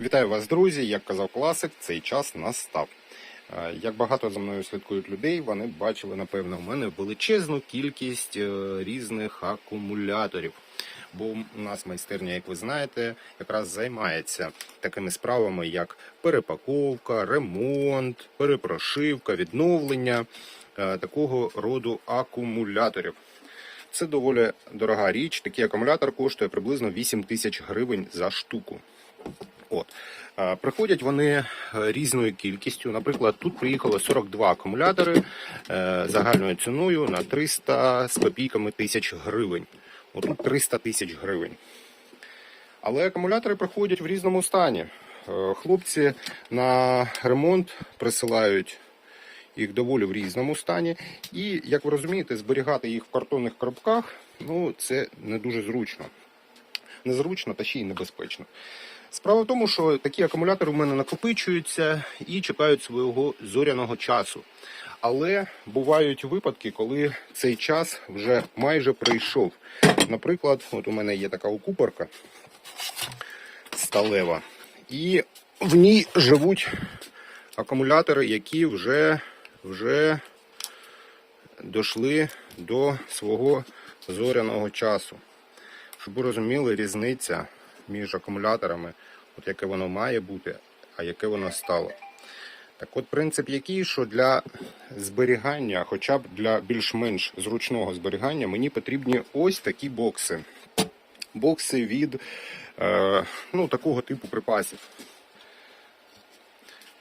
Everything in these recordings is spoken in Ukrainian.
Вітаю вас, друзі! Як казав класик, цей час настав. Е, Як багато за мною слідкують людей, вони бачили, напевно, у мене величезну кількість е, різних акумуляторів. Бо у нас майстерня, як ви знаєте, якраз займається такими справами, як перепаковка, ремонт, перепрошивка, відновлення е, такого роду акумуляторів. Це доволі дорога річ. Такий акумулятор коштує приблизно 8 тисяч гривень за штуку. От. Приходять вони е, різною кількістю. Наприклад, тут приїхало 42 акумулятори е, загальною ціною на 300 з копійками тисяч гривень. Отут 300 тисяч гривень. Але акумулятори приходять в різному стані. Е, Хлопці на ремонт присилають їх доволі в різному стані. І, як ви розумієте, зберігати їх в картонних коробках ну, це не дуже зручно. Незручно та ще й небезпечно. Справа в тому, що такі акумулятори у мене накопичуються і чекають свого зоряного часу. Але бувають випадки, коли цей час вже майже прийшов. Наприклад, от у мене є така окупорка сталева, і в ній живуть акумулятори, які вже, вже дійшли до свого зоряного часу. Щоб ви розуміли, різниця між акумуляторами, от яке воно має бути, а яке воно стало. Так от принцип який, що для зберігання, хоча б для більш-менш зручного зберігання, мені потрібні ось такі бокси. Бокси від е, ну, такого типу припасів.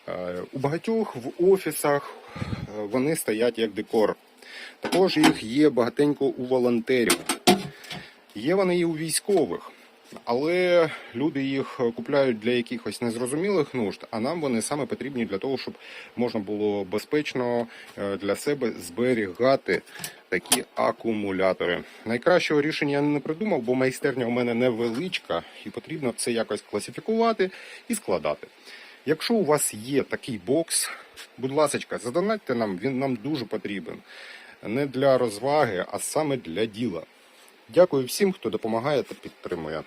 Е, У багатьох в офісах е, вони стоять як декор. Також їх є багатенько у волонтерів. Є вони і у військових, але люди їх купляють для якихось незрозумілих нужд, а нам вони саме потрібні для того, щоб можна було безпечно е, для себе зберігати такі акумулятори. Найкращого рішення я не придумав, бо майстерня у мене невеличка і потрібно це якось класифікувати і складати. Якщо у вас є такий бокс, будь ласка, задонатьте нам, він нам дуже потрібен. Не для розваги, а саме для діла. Дякую всім, хто допомагає та підтримує.